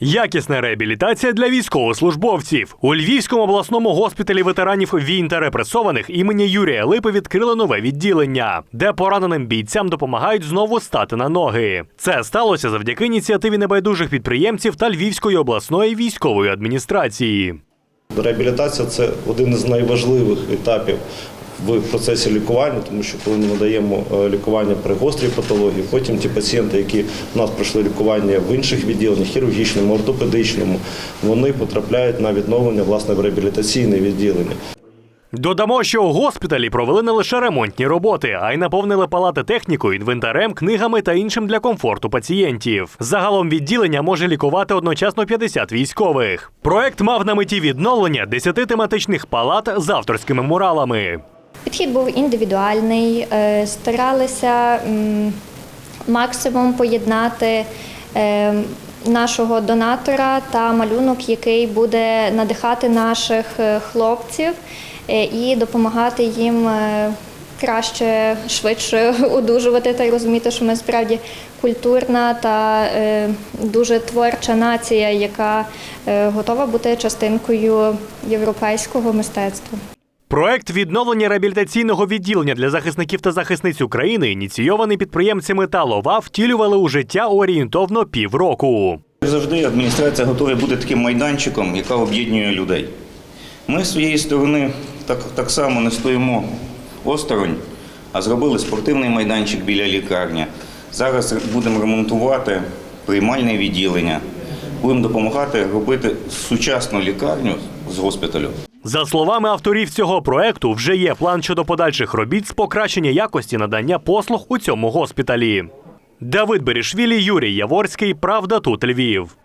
Якісна реабілітація для військовослужбовців у Львівському обласному госпіталі ветеранів війн та репресованих імені Юрія Липи відкрили нове відділення, де пораненим бійцям допомагають знову стати на ноги. Це сталося завдяки ініціативі небайдужих підприємців та Львівської обласної військової адміністрації. Реабілітація це один із найважливих етапів в процесі лікування, тому що коли ми надаємо е, лікування при гострій патології, потім ті пацієнти, які в нас пройшли лікування в інших відділеннях, хірургічному, ортопедичному, вони потрапляють на відновлення власне в реабілітаційне відділення. Додамо, що у госпіталі провели не лише ремонтні роботи, а й наповнили палати технікою, інвентарем, книгами та іншим для комфорту пацієнтів. Загалом відділення може лікувати одночасно 50 військових. Проект мав на меті відновлення 10 тематичних палат з авторськими муралами. Підхід був індивідуальний, е, старалися максимум поєднати е, нашого донатора та малюнок, який буде надихати наших е, хлопців і допомагати їм краще, швидше одужувати та розуміти, що ми справді культурна та дуже творча нація, яка готова бути частинкою європейського мистецтва. Проект відновлення реабілітаційного відділення для захисників та захисниць України, ініційований підприємцями та лова, втілювали у життя орієнтовно півроку. Завжди адміністрація готова бути таким майданчиком, яка об'єднує людей. Ми з своєї сторони так, так само не стоїмо осторонь, а зробили спортивний майданчик біля лікарні. Зараз будемо ремонтувати приймальне відділення, будемо допомагати робити сучасну лікарню з госпіталю. За словами авторів цього проекту, вже є план щодо подальших робіт з покращення якості надання послуг у цьому госпіталі. Давид Берішвілі, Юрій Яворський. Правда, тут Львів.